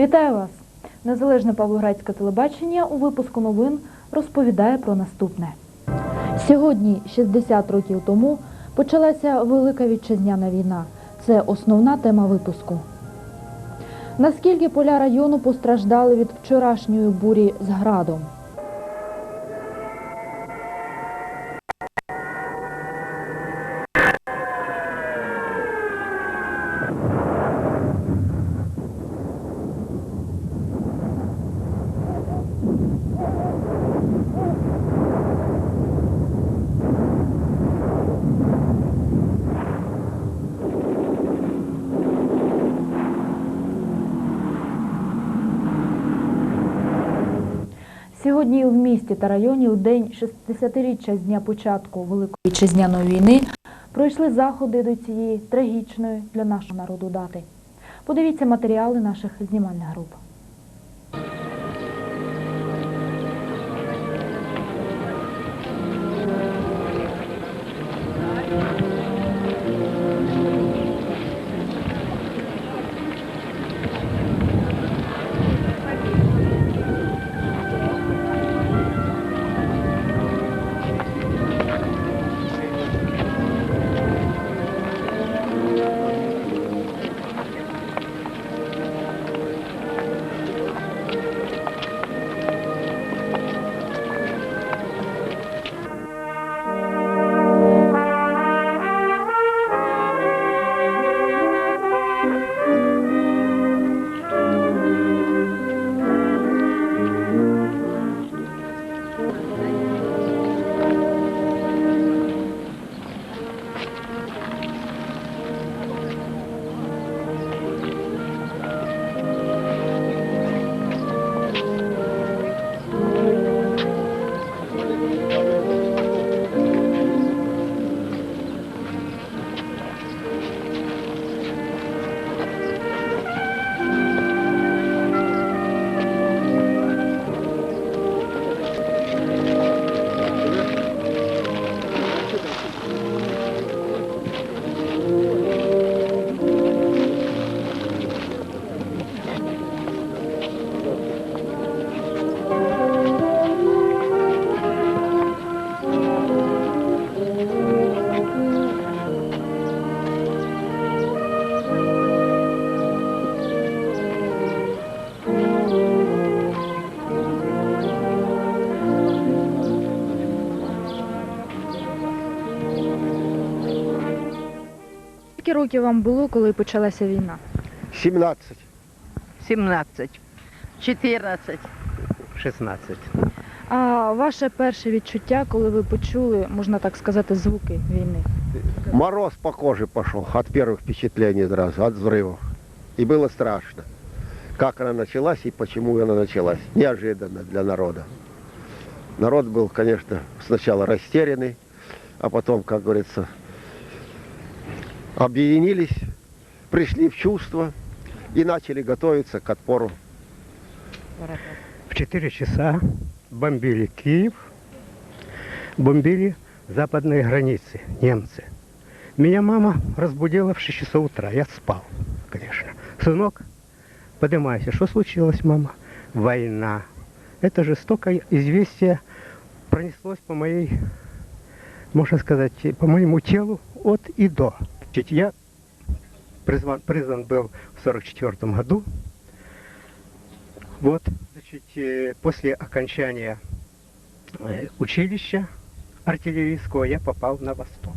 Вітаю вас! Незалежне Павлоградське телебачення у випуску новин розповідає про наступне. Сьогодні, 60 років тому, почалася Велика Вітчизняна війна. Це основна тема випуску. Наскільки поля району постраждали від вчорашньої бурі з градом? Сьогодні в місті та районі у день 60-річчя з дня початку Великої Вітчизняної війни пройшли заходи до цієї трагічної для нашого народу дати. Подивіться матеріали наших знімальних груп. років вам було, коли почалася війна? 17. 17, 14. 16. А ваше перше відчуття, коли ви почули, можна так сказати, звуки війни? Мороз по коже пошел от первых впечатлений сразу, от взрывов. И было страшно. Как она началась и почему она началась. Неожиданно для народа. Народ был, конечно, сначала растерянный, а потом, как говорится, объединились, пришли в чувство и начали готовиться к отпору. В 4 часа бомбили Киев, бомбили западные границы, немцы. Меня мама разбудила в 6 часов утра. Я спал, конечно. Сынок, поднимайся. Что случилось, мама? Война. Это жестокое известие пронеслось по моей, можно сказать, по моему телу от и до. Значит, Я призван, призван был в 44 году. Вот, значит, после окончания училища артиллерийского я попал на восток.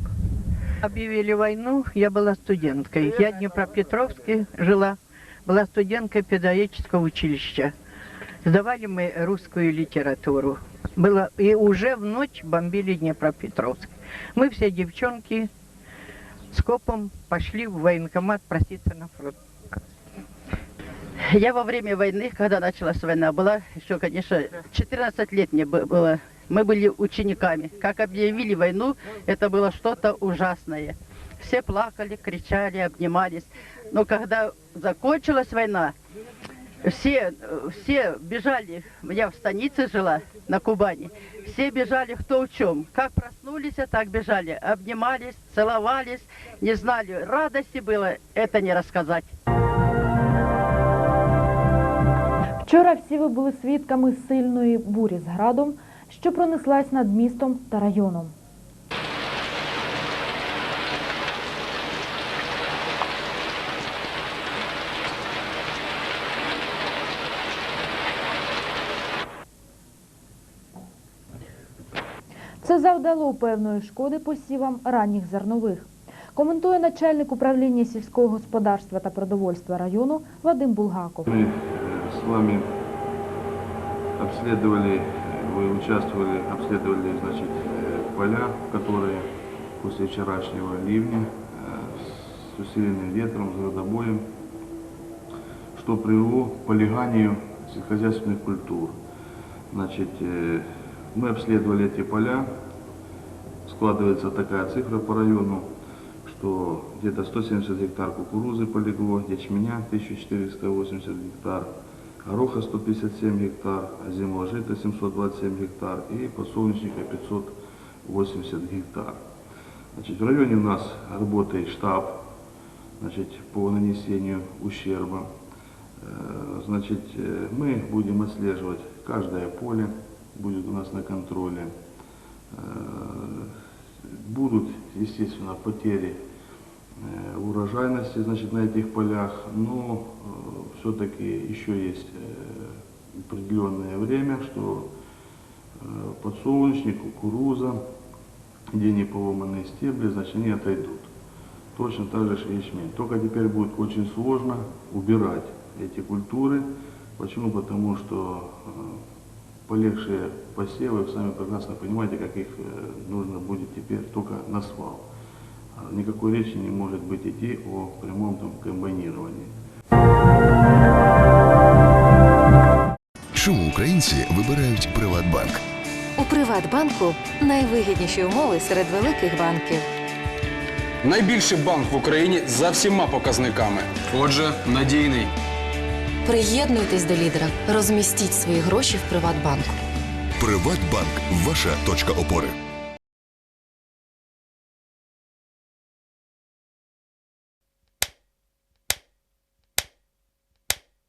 Объявили войну, я была студенткой. Я в Днепропетровске жила, была студенткой педагогического училища. Сдавали мы русскую литературу. Было, и уже в ночь бомбили Днепропетровск. Мы все девчонки с копом пошли в военкомат проситься на фронт. Я во время войны, когда началась война, была еще, конечно, 14 лет мне бы- было. Мы были учениками. Как объявили войну, это было что-то ужасное. Все плакали, кричали, обнимались. Но когда закончилась война, все, все бежали, я в станице жила, на Кубани, все бежали кто в чем. Как проснулись, так бежали, обнимались, целовались, не знали, радости было, это не рассказать. Вчора всі ви були свідками сильної бурі з градом, що пронеслась над містом та районом. Це завдало певної шкоди посівам ранніх зернових. Коментує начальник управління сільського господарства та продовольства району Вадим Булгаков. Мы э, с вами обследовали, э, вы участвовали, обследовали, значит, э, поля, которые после вчерашнего ливня э, с усиленным ветром, с градобоем, что привело к полиганию сельскохозяйственных культур. Значит, э, мы обследовали эти поля, складывается такая цифра по району, что где-то 170 гектар кукурузы полегло, ячменя 1480 гектар, гороха 157 гектар, жита 727 гектар и подсолнечника 580 гектар. Значит, в районе у нас работает штаб значит, по нанесению ущерба. Э, Значит, э, мы будем отслеживать каждое поле, будет у нас на контроле. Э, Будут, естественно, потери э, урожайности значит, на этих полях, но все-таки еще есть э, определенное время, что э, подсолнечник, кукуруза, где не поломанные стебли, значит, они отойдут. Точно так же ячмень. Только теперь будет очень сложно убирать эти культуры. Почему? Потому что э, полегшие посевы, вы сами прекрасно понимаете, как их э, нужно будет теперь только на свал. А Никакой речи не может быть идти о прямом там, комбайнировании. Чому українці вибирають Приватбанк? У Приватбанку найвигідніші умови серед великих банків. Найбільший банк в Україні за всіма показниками. Отже, надійний. Приєднуйтесь до лідера, розмістіть свої гроші в Приватбанку. Приватбанк ваша точка опори.